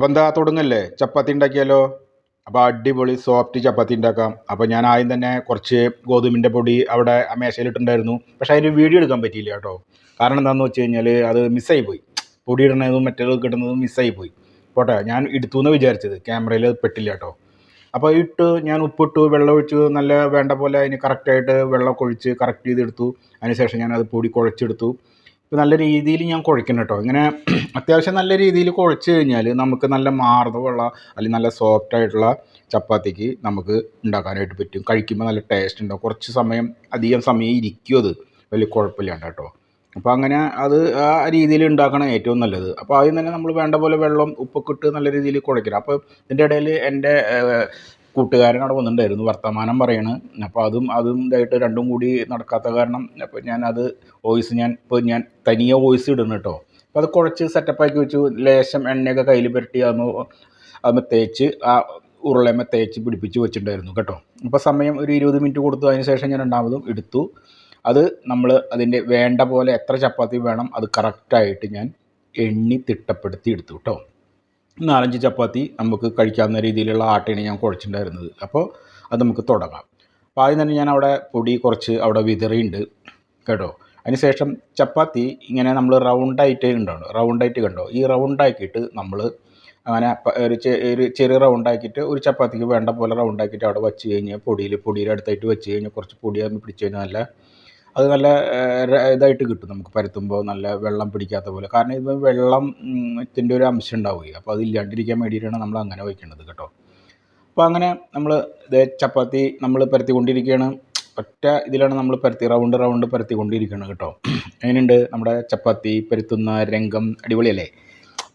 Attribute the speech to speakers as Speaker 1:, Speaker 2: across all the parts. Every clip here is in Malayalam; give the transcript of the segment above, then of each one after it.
Speaker 1: അപ്പോൾ എന്താ തുടങ്ങല്ലേ? ചപ്പാത്തി ഉണ്ടാക്കിയാലോ? അപ്പോൾ അടിപൊളി സോഫ്റ്റ് ചപ്പാത്തി ഉണ്ടാക്കാം. അപ്പോൾ ഞാൻ ആദ്യം തന്നെ കുറച്ച് ഗോതമ്പിന്റെ പൊടി അവിടെ ആ മേശയിലിട്ടുണ്ടായിരുന്നു പക്ഷേ അതിന് വീഡിയോ എടുക്കാൻ പറ്റിയില്ല കേട്ടോ. കാരണം എന്താണെന്ന് വെച്ച് കഴിഞ്ഞാൽ അത് മിസ്സായി പോയി. പൊടി ഇടണതും മറ്റേത് കിട്ടുന്നതും മിസ്സായി പോയി. പോട്ടെ ഞാൻ എടുത്തു എന്ന് വിചാരിച്ചത്. ക്യാമറയിൽ പെട്ടില്ല കേട്ടോ. അപ്പോൾ ഇട്ട് ഞാൻ ഉപ്പിട്ടു വെള്ളം ഒഴിച്ചു. നല്ല വേണ്ട പോലെ അതിന് കറക്റ്റായിട്ട് വെള്ളം ഒഴിച്ച് കറക്റ്റ് ചെയ്തെടുത്തു. അതിനുശേഷം ഞാൻ അത് പൊടി കുഴച്ചെടുത്തു. നല്ല രീതിയിൽ ഞാൻ കുഴക്കണം കേട്ടോ ഇങ്ങനെ അത്യാവശ്യം നല്ല രീതിയിൽ കുഴച്ച് കഴിഞ്ഞാൽ നമുക്ക് നല്ല മാർദ്ദമുള്ള അല്ലെങ്കിൽ നല്ല സോഫ്റ്റ് ആയിട്ടുള്ള ചപ്പാത്തിക്ക് നമുക്ക് ഉണ്ടാക്കാനായിട്ട് പറ്റും. കഴിക്കുമ്പോൾ നല്ല ടേസ്റ്റ് ഉണ്ടാവും. കുറച്ച് സമയം അധികം സമയം ഇരിക്കും അത്. വലിയ കുഴപ്പമില്ലാണ്ട് കേട്ടോ അപ്പോൾ അങ്ങനെ അത് ആ രീതിയിൽ ഉണ്ടാക്കണം ഏറ്റവും നല്ലത്. അപ്പോൾ ആദ്യം തന്നെ നമ്മൾ വേണ്ട പോലെ വെള്ളം ഉപ്പൊക്കെ ഇട്ട് നല്ല രീതിയിൽ കുഴക്കണം അപ്പോൾ ഇതിന്റെ ഇടയിൽ എന്റെ കൂട്ടുകാരൻ അവിടെ വന്നിട്ടുണ്ടായിരുന്നു വർത്തമാനം പറയണ്. അപ്പോൾ അതും അതും ഇതായിട്ട് രണ്ടും കൂടി നടക്കാത്ത കാരണം അപ്പോൾ ഞാൻ അത് വോയിസ് ഞാൻ ഇപ്പോൾ ഞാൻ തനിയെ വോയിസ് ഇടുന്നു കേട്ടോ. അപ്പോൾ അത് കുഴച്ച് സെറ്റപ്പാക്കി വെച്ചു ലേശം എണ്ണയൊക്കെ കയ്യിൽ പുരട്ടി അന്ന് അന്ന് തേച്ച് ആ ഉരുളയമ്മ തേച്ച് പിടിപ്പിച്ച് വെച്ചിട്ടുണ്ടായിരുന്നു കേട്ടോ. അപ്പോൾ സമയം ഒരു ഇരുപത് മിനിറ്റ് കൊടുത്തു അതിന് ശേഷം ഞാൻ രണ്ടാമതും എടുത്തു. അത് നമ്മൾ അതിന്റെ വേണ്ട പോലെ എത്ര ചപ്പാത്തി വേണം അത് കറക്റ്റായിട്ട് ഞാൻ എണ്ണി തിട്ടപ്പെടുത്തി എടുത്തു കേട്ടോ. നാലഞ്ച് ചപ്പാത്തി നമുക്ക് കഴിക്കാവുന്ന രീതിയിലുള്ള ആട്ടയാണ് ഞാൻ കുഴച്ചിട്ടുണ്ടായിരുന്നത്. അപ്പോൾ അത് നമുക്ക് തുടങ്ങാം. അപ്പോൾ ആദ്യം തന്നെ ഞാൻ അവിടെ പൊടി കുറച്ച് അവിടെ വിതറിയുണ്ട് കേട്ടോ. അതിനുശേഷം ചപ്പാത്തി ഇങ്ങനെ നമ്മൾ റൗണ്ടായിട്ട് ഉണ്ടാവും റൗണ്ടായിട്ട് കണ്ടോ? ഈ റൗണ്ടാക്കിയിട്ട് നമ്മൾ അങ്ങനെ ഒരു ഒരു ചെറിയ റൗണ്ടാക്കിയിട്ട് ഒരു ചപ്പാത്തിക്ക് വേണ്ട പോലെ റൗണ്ടാക്കിയിട്ട് അവിടെ വെച്ച് കഴിഞ്ഞാൽ പൊടിയിൽ പൊടിയുടെ അടുത്തായിട്ട് വെച്ച് കഴിഞ്ഞാൽ കുറച്ച് പൊടി പിടിച്ച് കഴിഞ്ഞാൽ നല്ല അത് നല്ല ഇതായിട്ട് കിട്ടും നമുക്ക് പരത്തുമ്പോൾ നല്ല വെള്ളം പിടിക്കാത്ത പോലെ. കാരണം ഇത് വെള്ളം ത്തിന്റെ ഒരു അംശം ഉണ്ടാവുകയും അപ്പോൾ അത് ഇല്ലാണ്ടിരിക്കാൻ വേണ്ടിയിട്ടാണ് നമ്മൾ അങ്ങനെ വയ്ക്കേണ്ടത് കേട്ടോ. അപ്പോൾ അങ്ങനെ നമ്മൾ ഇതേ ചപ്പാത്തി നമ്മൾ പരത്തിക്കൊണ്ടിരിക്കുകയാണ് ഒറ്റ ഇതിലാണ് നമ്മൾ പരത്തി റൗണ്ട് റൗണ്ട് പരത്തിക്കൊണ്ടിരിക്കുകയാണ് കേട്ടോ. അങ്ങനെയുണ്ട് നമ്മുടെ ചപ്പാത്തി പരത്തുന്ന രംഗം? അടിപൊളിയല്ലേ?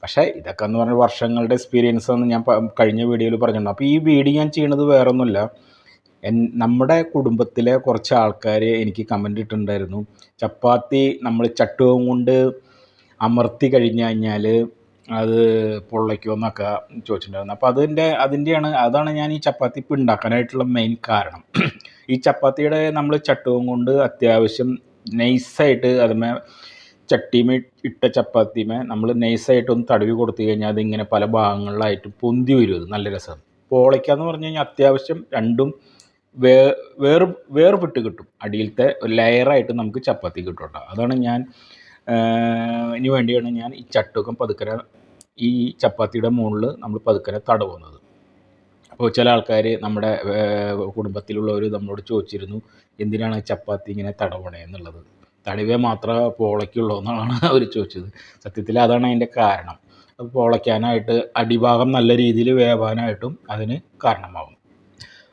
Speaker 1: പക്ഷേ ഇതൊക്കെ എന്ന് പറഞ്ഞാൽ വർഷങ്ങളുടെ എക്സ്പീരിയൻസ് എന്ന് ഞാൻ കഴിഞ്ഞ വീഡിയോയിൽ പറഞ്ഞിട്ടുണ്ട്. അപ്പോൾ ഈ വീഡിയോ ഞാൻ ചെയ്യണത് വേറൊന്നുമല്ല. നമ്മുടെ കുടുംബത്തിലെ കുറച്ച് ആൾക്കാർ എനിക്ക് കമന്റ് ഇട്ടിട്ടുണ്ടായിരുന്നു. ചപ്പാത്തി നമ്മൾ ചട്ടുകം കൊണ്ട് അമർത്തി കഴിഞ്ഞ് കഴിഞ്ഞാൽ അത് പൊള്ളയ്ക്കുമെന്നൊക്കെ ചോദിച്ചിട്ടുണ്ടായിരുന്നു. അപ്പോൾ അതിന്റെ അതിന്റെയാണ് അതാണ് ഞാൻ ഈ ചപ്പാത്തി ഇപ്പം ഉണ്ടാക്കാനായിട്ടുള്ള മെയിൻ കാരണം. ഈ ചപ്പാത്തിയുടെ നമ്മൾ ചട്ടുകം കൊണ്ട് അത്യാവശ്യം നൈസായിട്ട് അതുമേ ചട്ടിമേ ഇട്ട ചപ്പാത്തിമേ നമ്മൾ നൈസായിട്ടൊന്ന് തടവി കൊടുത്തു കഴിഞ്ഞാൽ അതിങ്ങനെ പല ഭാഗങ്ങളിലായിട്ട് പൊന്തി വരും. നല്ല രസം പോളയ്ക്കാന്ന് പറഞ്ഞു കഴിഞ്ഞാൽ അത്യാവശ്യം രണ്ടും വേ വേർ വേർപെട്ട് കിട്ടും. അടിയിലത്തെ ലെയറായിട്ട് നമുക്ക് ചപ്പാത്തി കിട്ടും കേട്ടോ അതാണ് ഞാൻ ഇനി വേണ്ടിയാണ് ഞാൻ ഈ ചട്ടുകം പതുക്കര ഈ ചപ്പാത്തിയുടെ മുകളിൽ നമ്മൾ പതുക്കനെ തടവുന്നത്. അപ്പോൾ ചില ആൾക്കാർ നമ്മുടെ കുടുംബത്തിലുള്ളവർ നമ്മളോട് ചോദിച്ചിരുന്നു എന്തിനാണ് ചപ്പാത്തി ഇങ്ങനെ തടവണേ എന്നുള്ളത്? തടവേ മാത്രമേ പോളയ്ക്കുള്ളൂ എന്നാണ് അവർ ചോദിച്ചത്. സത്യത്തിൽ അതാണ് അതിന്റെ കാരണം. അത് പോളയ്ക്കാനായിട്ട് അടിഭാഗം നല്ല രീതിയിൽ വേവാനായിട്ടും അതിന് കാരണമാകും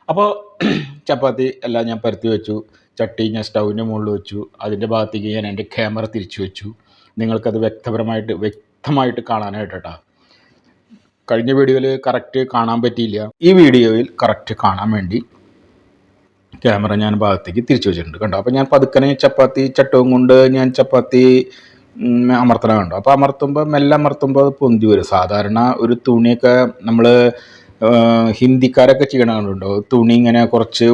Speaker 1: അപ്പോൾ ചപ്പാത്തി എല്ലാം ഞാൻ പരത്തി വെച്ചു. ചട്ടി ഞാൻ സ്റ്റൗവിന്റെ മുകളിൽ വെച്ചു. അതിന്റെ ഭാഗത്തേക്ക് ഞാൻ എന്റെ ക്യാമറ തിരിച്ചു വെച്ചു. നിങ്ങൾക്കത് വ്യക്തപരമായിട്ട് വ്യക്തമായിട്ട് കാണാനായിട്ട്. കേട്ടോ കഴിഞ്ഞ വീഡിയോയിൽ കറക്റ്റ് കാണാൻ പറ്റിയില്ല. ഈ വീഡിയോയിൽ കറക്റ്റ് കാണാൻ വേണ്ടി ക്യാമറ ഞാൻ ഭാഗത്തേക്ക് തിരിച്ചു വെച്ചിട്ടുണ്ട് കണ്ടോ? അപ്പോൾ ഞാൻ പതുക്കനെ ചപ്പാത്തി ചട്ടവും കൊണ്ട് ഞാൻ ചപ്പാത്തി അമർത്തണം കണ്ടോ. അപ്പോൾ അമർത്തുമ്പോൾ മെല്ലെ അമർത്തുമ്പോൾ അത് പൊന്തി വരും. സാധാരണ ഒരു തുണിയൊക്കെ നമ്മൾ ഹിന്ദിക്കാരൊക്കെ ചെയ്യണ കണ്ടുണ്ടോ തുണി ഇങ്ങനെ കുറച്ച്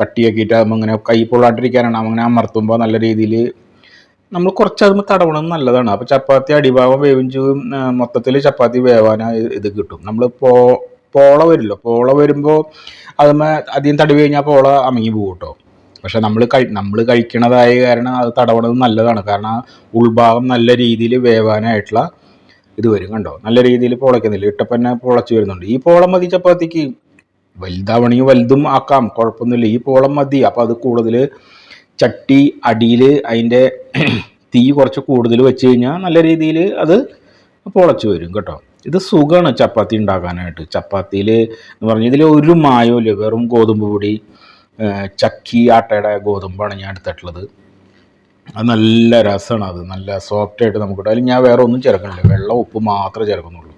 Speaker 1: കട്ടിയാക്കിയിട്ട് ഇങ്ങനെ കൈ പൊള്ളാണ്ടിരിക്കാനാണ്. അങ്ങനെ അമർത്തുമ്പോൾ നല്ല രീതിയിൽ നമ്മൾ കുറച്ച് അതുമ്പോൾ തടവണം നല്ലതാണ്. അപ്പോൾ ചപ്പാത്തി അടിഭാഗം വേവിഞ്ചു മൊത്തത്തിൽ ചപ്പാത്തി വേവാനായി ഇത് കിട്ടും. നമ്മൾ പോ പോള വരുമല്ലോ പോള വരുമ്പോൾ അത് അധികം തടവി കഴിഞ്ഞാൽ പോള അമങ്ങി പോകും കേട്ടോ പക്ഷെ നമ്മൾ കഴി നമ്മൾ കഴിക്കണതായ കാരണം അത് തടവണത് നല്ലതാണ്. കാരണം ഉൾഭാഗം നല്ല രീതിയിൽ വേവാനായിട്ടുള്ള ഇത് വരും കണ്ടോ? നല്ല രീതിയിൽ പൊളയ്ക്കുന്നില്ല. ഇട്ടപ്പന്നെ പൊളച്ചു വരുന്നുണ്ട്. ഈ പോളം മതി ചപ്പാത്തിക്ക്. വലുതാവണമെങ്കിൽ വലുതും ആക്കാം. കുഴപ്പമൊന്നുമില്ല. ഈ പോളം മതി. അപ്പോൾ അത് കൂടുതൽ ചട്ടി അടിയിൽ അതിന്റെ തീ കുറച്ച് കൂടുതൽ വെച്ച് കഴിഞ്ഞാൽ നല്ല രീതിയിൽ അത് പൊളച്ച് വരും കേട്ടോ. ഇത് സുഖമാണ് ചപ്പാത്തി ഉണ്ടാക്കാനായിട്ട്. ചപ്പാത്തിയിൽ എന്ന് പറഞ്ഞാൽ ഇതിൽ ഒരു മായവും ഇല്ല. വെറും ഗോതമ്പ് പൊടി ചക്കി ആട്ടയുടെ ഗോതമ്പാണ് ഞാൻ എടുത്തിട്ടുള്ളത്. അത് നല്ല രസമാണ് അത്. നല്ല സോഫ്റ്റ് ആയിട്ട് നമുക്ക് കിട്ടും അതിൽ ഞാൻ വേറെ ഒന്നും ചേർക്കണില്ല. വെള്ളം ഉപ്പ് മാത്രമേ ചേർക്കുന്നുള്ളൂ.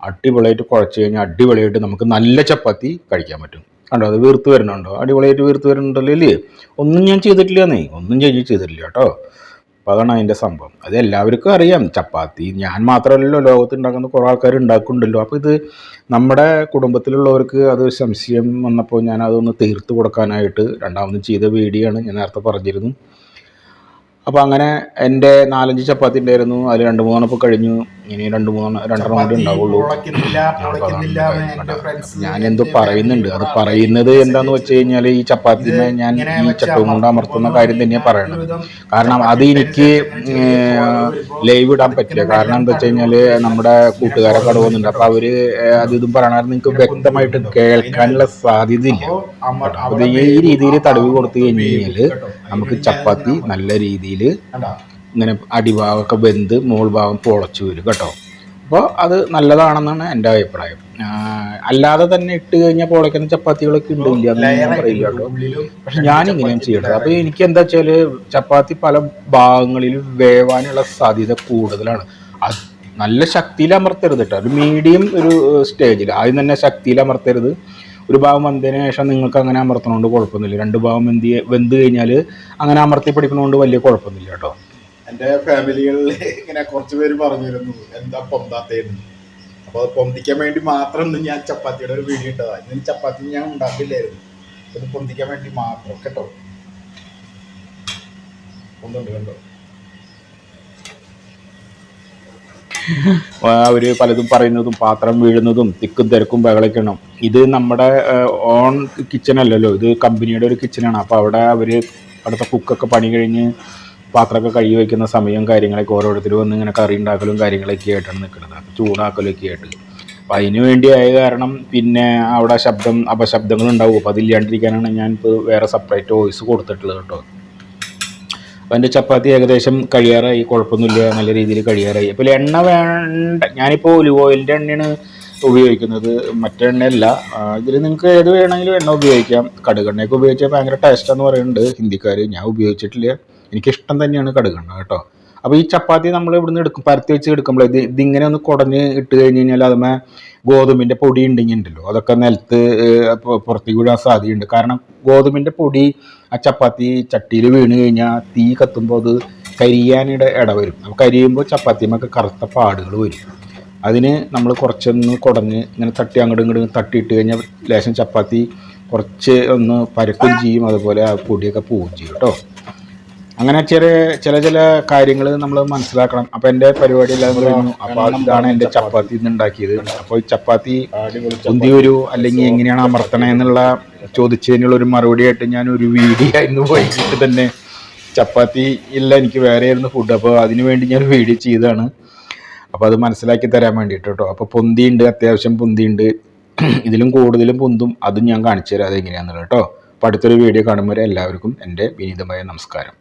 Speaker 1: അടിപൊളിയായിട്ട് കുഴച്ച് കഴിഞ്ഞാൽ അടിപൊളിയായിട്ട് നമുക്ക് നല്ല ചപ്പാത്തി കഴിക്കാൻ പറ്റും. കണ്ടോ? അത് വീർത്ത് വരുന്നുണ്ടോ? അടിപൊളിയായിട്ട് വീർത്ത് വരുന്നുണ്ടല്ലോ ഇല്ലേ ഒന്നും ഞാൻ ചെയ്തിട്ടില്ലെന്നേ. ഒന്നും ചേച്ചി ചെയ്തിട്ടില്ല കേട്ടോ. അപ്പോൾ അതാണ് അതിന്റെ സംഭവം. അത് എല്ലാവർക്കും അറിയാം. ചപ്പാത്തി ഞാൻ മാത്രമല്ലല്ലോ ലോകത്ത് ഉണ്ടാക്കുന്ന കുറേ ആൾക്കാർ ഉണ്ടാക്കുന്നുണ്ടല്ലോ. അപ്പോൾ ഇത് നമ്മുടെ കുടുംബത്തിലുള്ളവർക്ക് അത് സംശയം വന്നപ്പോൾ ഞാൻ അതൊന്ന് തീർത്ത് കൊടുക്കാനായിട്ട് രണ്ടാമതും ചെയ്ത വീഡിയോ ആണ് ഞാൻ നേരത്തെ പറഞ്ഞിരുന്നു. അപ്പോൾ അങ്ങനെ എന്റെ നാലഞ്ച് ചപ്പാത്തി ഉണ്ടായിരുന്നു അതിൽ രണ്ട് മൂന്നെണ്ണം ഇപ്പോൾ കഴിഞ്ഞു. ഇനി രണ്ട് മൂന്ന് രണ്ടെണ്ണം കൂടി ഉണ്ടാവുള്ളൂ. ഞാൻ എന്തോ പറയുന്നുണ്ട്. അത് പറയുന്നത് എന്താന്ന് വെച്ച് കഴിഞ്ഞാൽ ഈ ചപ്പാത്തിനെ ഞാൻ ഈ ചട്ടവും കൊണ്ട് അമർത്തുന്ന കാര്യം തന്നെയാണ് പറയണത്. കാരണം അത് എനിക്ക് ലൈവ് ഇടാൻ പറ്റില്ല. കാരണം എന്താ വെച്ച് കഴിഞ്ഞാൽ നമ്മുടെ കൂട്ടുകാരൊക്കെ അവിടെ പോകുന്നുണ്ട് അപ്പോൾ അവർ അത് ഇതും പറയണത് നിങ്ങൾക്ക് വ്യക്തമായിട്ട് കേൾക്കാനുള്ള സാധ്യത ഇല്ല അപ്പോൾ ഈ രീതിയിൽ തടവ് കൊടുത്തു കഴിഞ്ഞ് കഴിഞ്ഞാൽ നമുക്ക് ചപ്പാത്തി നല്ല രീതിയിൽ ഇങ്ങനെ അടിഭാഗമൊക്കെ വെന്ത് മോൾ ഭാഗം പൊളച്ചു വരും കേട്ടോ. അപ്പോൾ അത് നല്ലതാണെന്നാണ് എന്റെ അഭിപ്രായം. അല്ലാതെ തന്നെ ഇട്ട് കഴിഞ്ഞാൽ പൊളയ്ക്കുന്ന ചപ്പാത്തികളൊക്കെ ഉണ്ടില്ല ഇല്ല പറയില്ല കേട്ടോ. പക്ഷെ ഞാൻ ഇങ്ങനെയാണ് ചെയ്യണത്. അപ്പോൾ എനിക്ക് എന്താ വെച്ചാൽ ചപ്പാത്തി പല ഭാഗങ്ങളിലും വേവാനുള്ള സാധ്യത കൂടുതലാണ്. അത് നല്ല ശക്തിയിൽ അമർത്തരുത് കേട്ടോ. ഒരു മീഡിയം ഒരു സ്റ്റേജിൽ ആദ്യം തന്നെ ശക്തിയിൽ അമർത്തരുത്. ഒരു ഭാഗം വന്നതിന് ശേഷം നിങ്ങൾക്ക് അങ്ങനെ അമർത്തണോണ്ട് കുഴപ്പമൊന്നുമില്ല. രണ്ട് ഭാഗം വെന്തി വെന്ത് കഴിഞ്ഞാൽ അങ്ങനെ അമർത്തി പിടിക്കണോണ്ട് വലിയ കുഴപ്പമൊന്നുമില്ല കേട്ടോ.
Speaker 2: എന്റെ ഫാമിലികളിൽ ഇങ്ങനെ കുറച്ച് പേര് പറഞ്ഞിരുന്നു എന്താ പൊന്താത്തേന്ന്? അപ്പോൾ അത് പൊന്തിക്കാൻ വേണ്ടി മാത്രം ഇന്ന് ഞാൻ ചപ്പാത്തിയുടെ ഒരു വീഡിയോ ഇട്ടതാ. ഇന്ന് ചപ്പാത്തി ഞാൻ ഉണ്ടാക്കില്ലായിരുന്നു. ഇത് പൊന്തിക്കാൻ വേണ്ടി മാത്രം. കേട്ടോ? ഒന്നുണ്ട് കണ്ടോ?
Speaker 1: അവർ പലതും പറയുന്നതും പാത്രം വീഴുന്നതും തിക്കും തിരക്കും ബഹളിക്കണം ഇത് നമ്മുടെ ഓൺ കിച്ചൺ അല്ലല്ലോ. ഇത് കമ്പനിയുടെ ഒരു കിച്ചണാണ് അപ്പോൾ അവിടെ അവർ അവിടുത്തെ കുക്കൊക്കെ പണി കഴിഞ്ഞ് പാത്രമൊക്കെ കഴുകി വയ്ക്കുന്ന സമയം കാര്യങ്ങളൊക്കെ ഓരോരുത്തർ വന്ന് ഇങ്ങനെ കറി ഉണ്ടാക്കലും കാര്യങ്ങളൊക്കെ ആയിട്ടാണ് നിൽക്കുന്നത്. ചൂടാക്കലൊക്കെ ആയിട്ട്. അപ്പോൾ അതിന് വേണ്ടി ആയ കാരണം പിന്നെ അവിടെ ശബ്ദം അപശബ്ദങ്ങൾ ഉണ്ടാവും. അപ്പോൾ അതില്ലാണ്ടിരിക്കാനാണ് ഞാനിപ്പോൾ വേറെ സെപ്പറേറ്റ് വോയിസ് കൊടുത്തിട്ടുള്ളത് കേട്ടോ. അപ്പോൾ എന്റെ ചപ്പാത്തി ഏകദേശം കഴിയാറായി. കുഴപ്പമൊന്നുമില്ല. നല്ല രീതിയിൽ കഴിയാറായി. അപ്പോൾ എണ്ണ വേണ്ട. ഞാനിപ്പോൾ ഒലിവ് ഓയിലിന്റെ എണ്ണയാണ് ഉപയോഗിക്കുന്നത്. മറ്റേ എണ്ണയല്ല. ഇതിൽ നിങ്ങൾക്ക് ഏത് വേണമെങ്കിലും എണ്ണ ഉപയോഗിക്കാം. കടുകെണ്ണയൊക്കെ ഉപയോഗിച്ചാൽ ഭയങ്കര ടേസ്റ്റാന്ന് പറയുന്നുണ്ട് ഹിന്ദിക്കാർ ഞാൻ ഉപയോഗിച്ചിട്ടില്ല. എനിക്കിഷ്ടം തന്നെയാണ് കടുകെണ്ണ കേട്ടോ. അപ്പോൾ ഈ ചപ്പാത്തി നമ്മൾ ഇവിടുന്ന് എടുക്കും പരത്തി വെച്ച് എടുക്കുമ്പോൾ ഇത് ഇതിങ്ങനെ ഒന്ന് കുടഞ്ഞ് ഇട്ട് കഴിഞ്ഞ് കഴിഞ്ഞാൽ അതുമേ ഗോതമ്പിന്റെ പൊടി ഉണ്ടെങ്കിൽ ഉണ്ടല്ലോ അതൊക്കെ നിലത്ത് പുറത്തേക്ക് വിടാൻ സാധ്യതയുണ്ട്. കാരണം ഗോതമ്പിന്റെ പൊടി ആ ചപ്പാത്തി ചട്ടിയിൽ വീണ് കഴിഞ്ഞാൽ തീ കത്തുമ്പോൾ അത് കരിയാനിടെ ഇട വരും. അപ്പോൾ കരിയുമ്പോൾ ചപ്പാത്തിമൊക്കെ കറുത്ത പാടുകൾ വരും. അതിന് നമ്മൾ കുറച്ചൊന്ന് കുടഞ്ഞ് ഇങ്ങനെ തട്ടി അങ്ങോട്ടും ഇങ്ങോട്ടും തട്ടിയിട്ട് കഴിഞ്ഞാൽ ലേശം ചപ്പാത്തി കുറച്ച് ഒന്ന് പരക്കും ചെയ്യും. അതുപോലെ ആ പൊടിയൊക്കെ പോവുകയും ചെയ്യും കേട്ടോ. അങ്ങനെ ചെറിയ ചില ചില കാര്യങ്ങൾ നമ്മൾ മനസ്സിലാക്കണം. അപ്പൊ എന്റെ പരിപാടി എല്ലാം കഴിഞ്ഞു. അപ്പൊ ഇതാണ് എന്റെ ചപ്പാത്തി ഇന്ന് ഉണ്ടാക്കിയത്. അപ്പോൾ ഈ ചപ്പാത്തി ഉന്തി ഒരു അല്ലെങ്കിൽ എങ്ങനെയാണ് അമർത്തണേ എന്നുള്ള ചോദിച്ചതിനുള്ള ഒരു മറുപടി ആയിട്ട് ഞാൻ ഒരു വീഡിയോ ഇന്ന് പോയിട്ട് തന്നെ ചപ്പാത്തി ഇല്ല എനിക്ക് വേറെ ആയിരുന്നു ഫുഡ് അപ്പോൾ അതിനു വേണ്ടി ഞാൻ വീഡിയോ ചെയ്തതാണ്. അപ്പോൾ അത് മനസ്സിലാക്കി തരാൻ വേണ്ടിയിട്ട് കേട്ടോ. അപ്പോൾ പൊന്തിയുണ്ട് അത്യാവശ്യം പൊന്തിയുണ്ട്. ഇതിലും കൂടുതലും പൊന്തും അതും ഞാൻ കാണിച്ചു തരാം അതെങ്ങനെയാണെന്നുള്ളത് കേട്ടോ. അപ്പോൾ അടുത്തൊരു വീഡിയോ കാണുമ്പോൾ എല്ലാവർക്കും എന്റെ വിനീതമായ നമസ്കാരം.